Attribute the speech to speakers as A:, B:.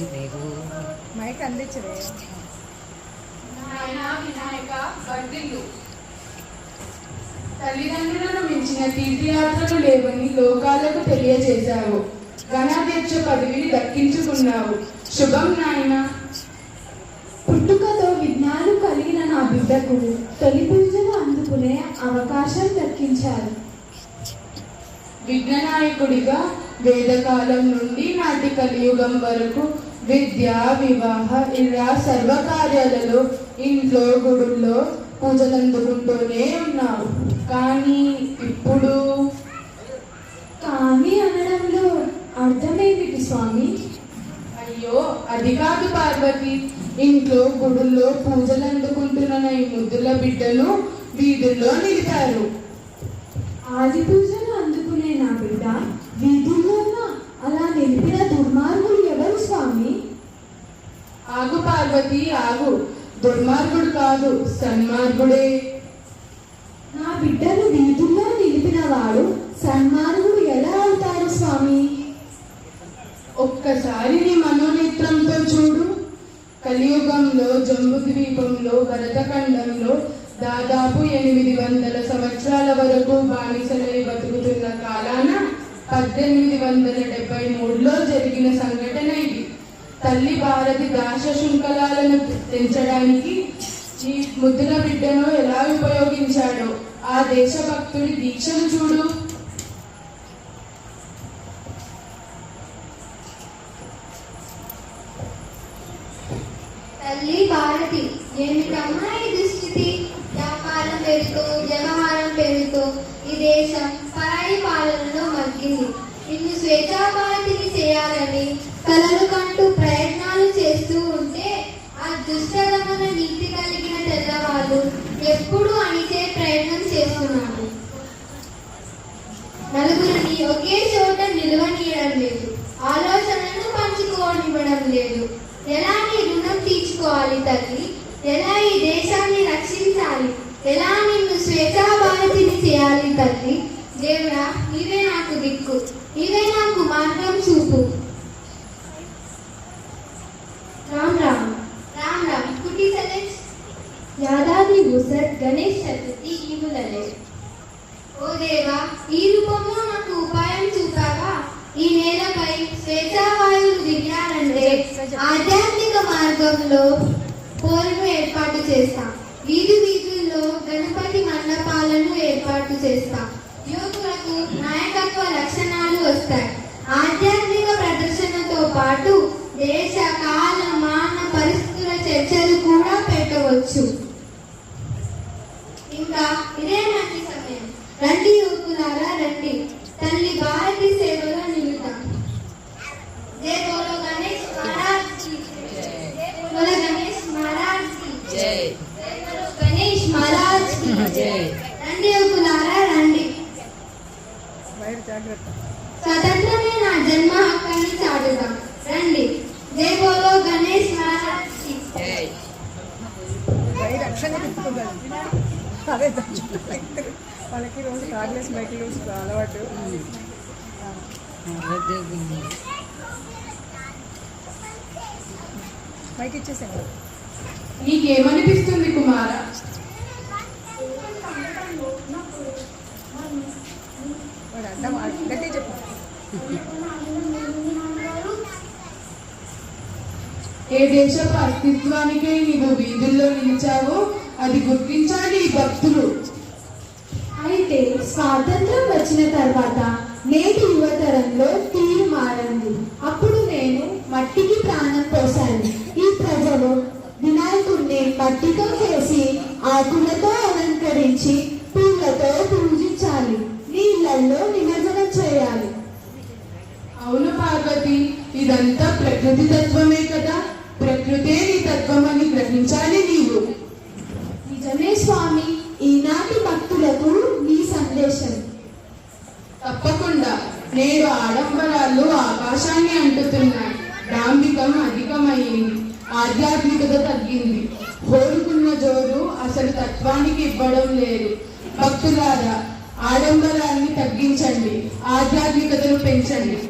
A: Mic
B: Vinayaka వర్ధిల్లు తల్లిదండ్రులను మించిన తీర్థయాత్రలు లేవని లోకాలకు తెలియజేశావు. గణాధ్యక్ష పదవిని దక్కించుకున్నావు. శుభం నాయన.
C: పుట్టుకతో విజ్ఞానం కలిగిన నా బిడ్డకు తొలి పూజలు అందుకునే అవకాశం దక్కించారు.
B: విఘ్ననాయకుడిగా వేదకాలం నుండి నాటి కలియుగం వరకు విద్య వివాహ ఇలా సర్వకార్యాలలో ఇంట్లో గుడుల్లో పూజలు అందుకుంటూనే ఉన్నావు. కానీ ఇప్పుడు?
C: కానీ అనడంలో అర్థమేమిటి స్వామి?
B: అయ్యో అది కాదు పార్వతి. ఇంట్లో గుడుల్లో పూజలు అందుకుంటున్న ఈ ముద్దుల బిడ్డను వీధుల్లో నిలిపారు.
C: ఆది పూజలు అందుకునే నా బిడ్డ వీధుల్లోన అలా నిలిపిన దుర్మార్గులు ఎవరు స్వామి
B: ఆగు పార్వతి ఆగు. దుర్మార్గుడు కాదు సన్మార్గుడే.
C: నా బిడ్డను వీధుల్లో నిలిపిన వాడు సన్మార్గుడు ఎలా అవుతారు స్వామి?
B: ఒక్కసారి నీ మనోనేత్రంతో చూడు. కలియుగంలో జంబు ద్వీపంలో భరతఖండంలో దాదాపు ఎనిమిది వందల సంవత్సరాల వరకు బానిసలై బతుకుతున్న కాలాన పద్దెనిమిది వందల డెబ్బై మూడులో జరిగిన సంఘటన తల్లి భారతి దాశ శృంఖలాలను తెంచడానికి ఈ ముద్దుల బిడ్డను ఎలా ఉపయోగించాడో ఆ దేశభక్తుడి దీక్షను చూడు.
D: తల్లి భారతి ఏమిటమ్మా ఈ దుస్థితి నలుగురిని ఒకే చోట నిలవనీయడం లేదు. ఆలోచనలను పంచుకోనివ్వడం లేదు. ఎలా నీ రుణం తీర్చుకోవాలి తల్లి? ఎలా ఈ దేశాన్ని రక్షించాలి? ఎలా నిన్ను స్వేచ్ఛా భారతిని చేయాలి తల్లి? దేవుడా నీవే నాకు దిక్కు. నీవే నాకు మార్గం చూపు. రామ్ రామ్. రామ్ రామ్. కుటీ సెలెక్ట్
C: యాదాది ఉసర్ గణేష్ చతుర్థి ఈవులలే
D: ఓ దేవా ఈ స్వేచ్ఛావాయువులు దిగాలంటే ఆధ్యాత్మిక మార్గంలో పోరును ఏర్పాటు చేస్తాం. వీధి వీధుల్లో గణపతి మండపాలను ఏర్పాటు చేస్తా. యువకులకు నాయకత్వ లక్షణాలు వస్తాయి. ఆధ్యాత్మిక ప్రదర్శనతో పాటు దేశ కాల మాన పరిస్థితుల చర్చలు కూడా పెట్టవచ్చు. ఇంకా ఇదే మంచి సమయం. రండి యువకులారా రండి. తల్లి భారతి సేవలో నిలుద్దాం జై బోలో గణేష్ మహారాజ్కి జై బోలో గణేష్ మహారాజ్కి జై బోలో గణేష్ మహారాజ్కి రండి యువకులారా రండి
A: బయట జాగ్రత్త.
D: స్వతంత్రమే నా జన్మ హక్కని చాటుదాం. రండి. జై బోలో గణేష్ మహారాజ్.
A: అదే వాళ్ళకి రోజు కార్లెస్ బైక్లు అలవాటు. బైక్ ఇచ్చేసాను
B: నీకేమనిపిస్తుంది కుమార?
A: చెప్పు.
B: ఏ దేశపు అస్తిత్వానికై నీవు వీధుల్లో నిలిచావో అది గుర్తించాలి ఈ భక్తులు.
C: అయితే స్వాతంత్రం వచ్చిన తర్వాత నేటి యువతరంలో తీరు మారింది. అప్పుడు నేను మట్టికి ప్రాణం పోశాను. ఈ ప్రజలు వినాయకుడిని మట్టితో చేసి ఆకులతో
B: పార్వతి ఇదంతా ప్రకృతి తత్వమే కదా. ప్రకృతే నీ తత్వం అని గ్రహించాలి నీవు.
C: నిజమే స్వామి ఈనాటి భక్తులకు నీ సందేశం.
B: తప్పకుండా. నేడు ఆడంబరాలు ఆకాశాన్ని అంటుతున్నాయి డాంబికం అధికమైంది. ఆధ్యాత్మికత తగ్గింది. కోరుకున్న జోరు అసలు తత్వానికి ఇవ్వడం లేదు. భక్తులారా ఆడంబరాన్ని తగ్గించండి. ఆధ్యాత్మికతను పెంచండి.